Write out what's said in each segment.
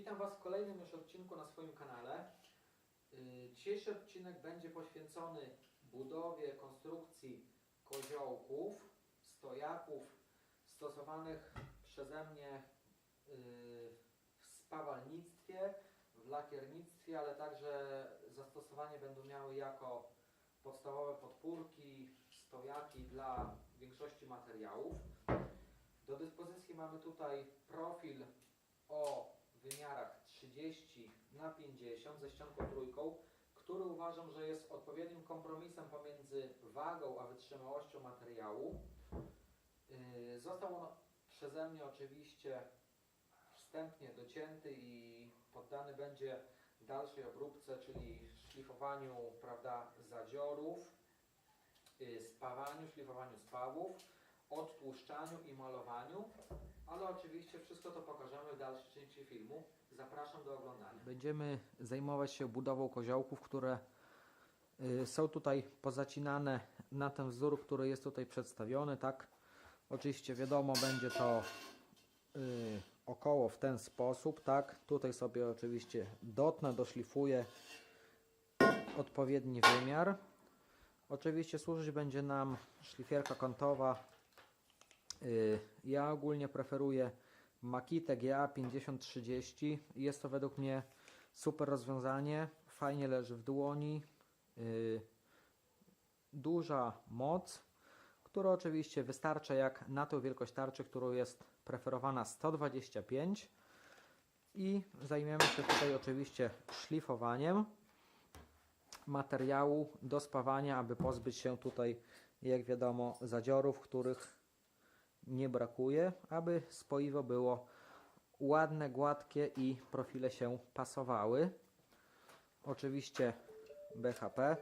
Witam Was w kolejnym już odcinku na swoim kanale. Yy, Dzisiejszy odcinek będzie poświęcony budowie konstrukcji koziołków, stojaków stosowanych przeze mnie yy, w spawalnictwie, w lakiernictwie, ale także zastosowanie będą miały jako podstawowe podpórki, stojaki dla większości materiałów. Do dyspozycji mamy tutaj profil o wymiarach 30 na 50 ze ścianką trójką, który uważam, że jest odpowiednim kompromisem pomiędzy wagą a wytrzymałością materiału. Yy, Został on przeze mnie oczywiście wstępnie docięty i poddany będzie dalszej obróbce, czyli szlifowaniu prawda, zadziorów, yy, spawaniu, szlifowaniu spawów, odtłuszczaniu i malowaniu. Ale oczywiście wszystko to pokażemy w dalszej części filmu. Zapraszam do oglądania. Będziemy zajmować się budową koziołków, które y, są tutaj pozacinane na ten wzór, który jest tutaj przedstawiony, tak? Oczywiście wiadomo, będzie to y, około w ten sposób, tak? Tutaj sobie oczywiście dotnę, doszlifuję odpowiedni wymiar. Oczywiście służyć będzie nam szlifierka kątowa Ja ogólnie preferuję Makitę GA 5030. Jest to według mnie super rozwiązanie. Fajnie leży w dłoni. Y, Duża moc, która oczywiście wystarcza jak na tą wielkość tarczy, którą jest preferowana 125. I zajmiemy się tutaj oczywiście szlifowaniem materiału do spawania, aby pozbyć się tutaj, jak wiadomo, zadziorów, których nie brakuje, aby spoiwo było ładne, gładkie i profile się pasowały. Oczywiście BHP.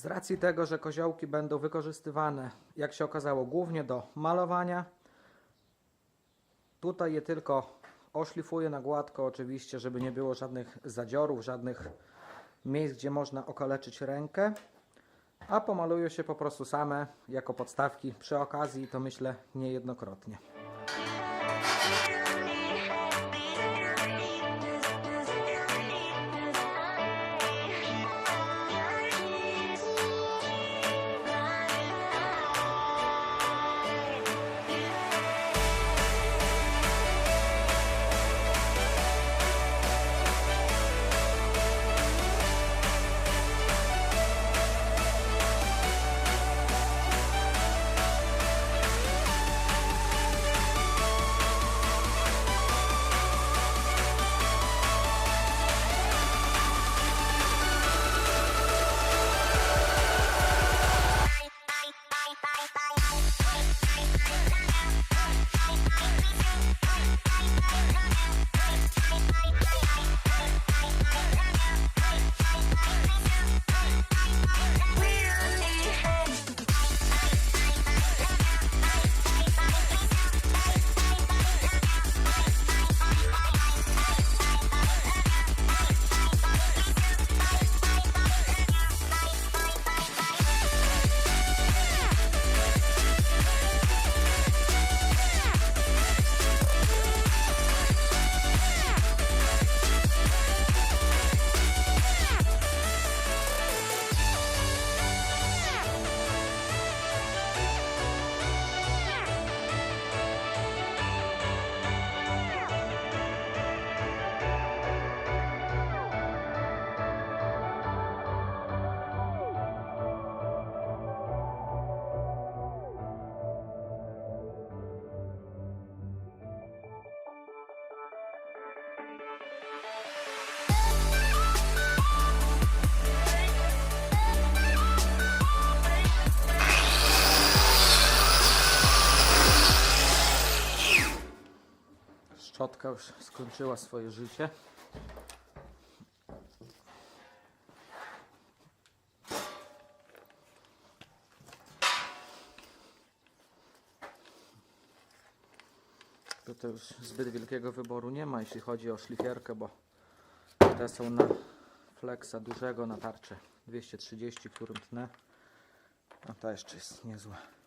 Z racji tego, że koziołki będą wykorzystywane, jak się okazało, głównie do malowania, tutaj je tylko oszlifuję na gładko, oczywiście, żeby nie było żadnych zadziorów, żadnych miejsc, gdzie można okaleczyć rękę, a pomalują się po prostu same jako podstawki przy okazji, to myślę niejednokrotnie. Szczotka już skończyła swoje życie. Tutaj już zbyt wielkiego wyboru nie ma, jeśli chodzi o szlifierkę, bo te są na flexa dużego na tarczę 230, którym tnę. A ta jeszcze jest niezła.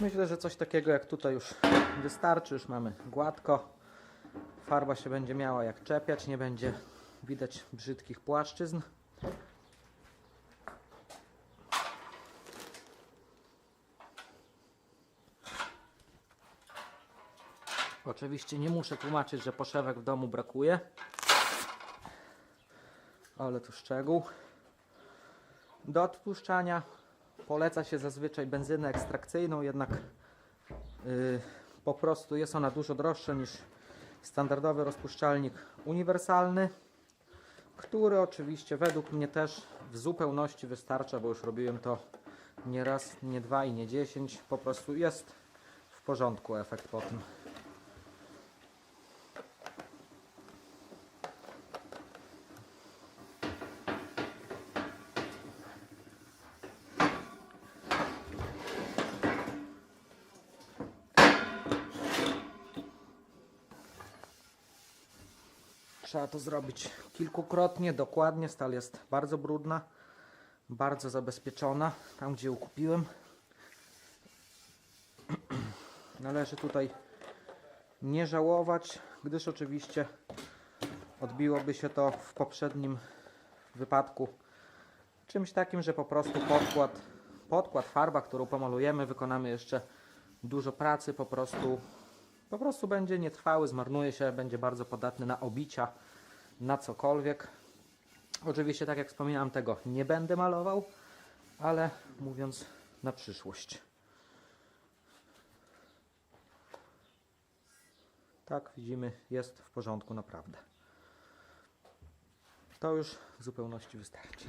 Myślę, że coś takiego jak tutaj już wystarczy, już mamy gładko. Farba się będzie miała jak czepiać, nie będzie widać brzydkich płaszczyzn. Oczywiście nie muszę tłumaczyć, że poszewek w domu brakuje. Ale to szczegół. Do odpuszczania poleca się zazwyczaj benzynę ekstrakcyjną, jednak yy, po prostu jest ona dużo droższa niż standardowy rozpuszczalnik uniwersalny, który oczywiście według mnie też w zupełności wystarcza, bo już robiłem to nie raz, nie dwa i nie dziesięć. Po prostu jest w porządku efekt po tym. Trzeba to zrobić kilkukrotnie, dokładnie. Stal jest bardzo brudna, bardzo zabezpieczona. Tam, gdzie ją kupiłem. Należy tutaj nie żałować, gdyż oczywiście odbiłoby się to w poprzednim wypadku czymś takim, że po prostu podkład, podkład, farba, którą pomalujemy, wykonamy jeszcze dużo pracy, po prostu po prostu będzie nietrwały, zmarnuje się, będzie bardzo podatny na obicia, na cokolwiek. Oczywiście, tak jak wspominałem, tego nie będę malował, ale mówiąc na przyszłość. Tak, widzimy, jest w porządku naprawdę. To już w zupełności wystarczy.